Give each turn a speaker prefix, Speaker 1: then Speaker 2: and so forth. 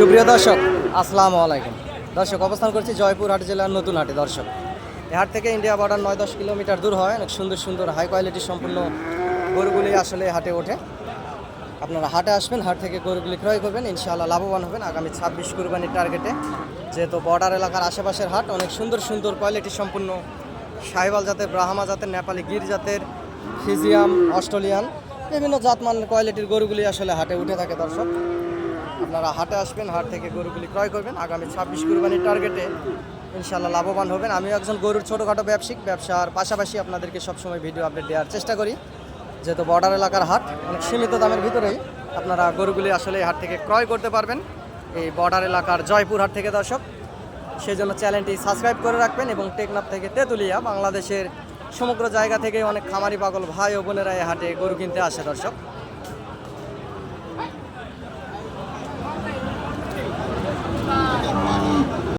Speaker 1: সুপ্রিয় দর্শক, আসসালামু আলাইকুম। দর্শক, অবস্থান করছি জয়পুর হাট জেলার নতুন হাটে। দর্শক এই হাট থেকে ইন্ডিয়া বর্ডার নয় দশ কিলোমিটার দূর হয়। অনেক সুন্দর সুন্দর হাই কোয়ালিটি সম্পূর্ণ গরুগুলি আসলে হাটে ওঠে। আপনারা হাটে আসবেন, হাট থেকে গরুগুলি ক্রয় করবেন, ইনশাআল্লাহ লাভবান হবেন। আগামী ছাব্বিশ কুরবানির টার্গেটে যেহেতু বর্ডার এলাকার আশেপাশের হাট, অনেক সুন্দর সুন্দর কোয়ালিটি সম্পূর্ণ সাহিবাল জাতের, ব্রাহ্মা জাতের, নেপালি গির জাতের, ফিজিয়াম, অস্ট্রেলিয়ান, বিভিন্ন জাতমানের কোয়ালিটির গরুগুলি আসলে হাটে উঠে থাকে দর্শক। আপনারা হাটে আসবেন, হাট থেকে গরুগুলি ক্রয় করবেন। আগামী ছাব্বিশ কুরবানির টার্গেটে ইনশাল্লাহ লাভবান হবেন। আমিও একজন গরুর ছোটোখাটো ব্যবসায়িক, ব্যবসার পাশাপাশি আপনাদেরকে সবসময় ভিডিও আপডেট দেওয়ার চেষ্টা করি। যেহেতু বর্ডার এলাকার হাট, অনেক সীমিত দামের ভিতরেই আপনারা গরুগুলি আসলে হাট থেকে ক্রয় করতে পারবেন। এই বর্ডার এলাকার জয়পুর হাট থেকে দর্শক সেই জন্য চ্যানেলটি সাবস্ক্রাইব করে রাখবেন এবং টেকনাফ থেকে তেঁতুলিয়া, বাংলাদেশের সমগ্র জায়গা থেকে অনেক খামারি পাগল ভাই ও বোনেরা এই হাটে গরু কিনতে আসে দর্শক।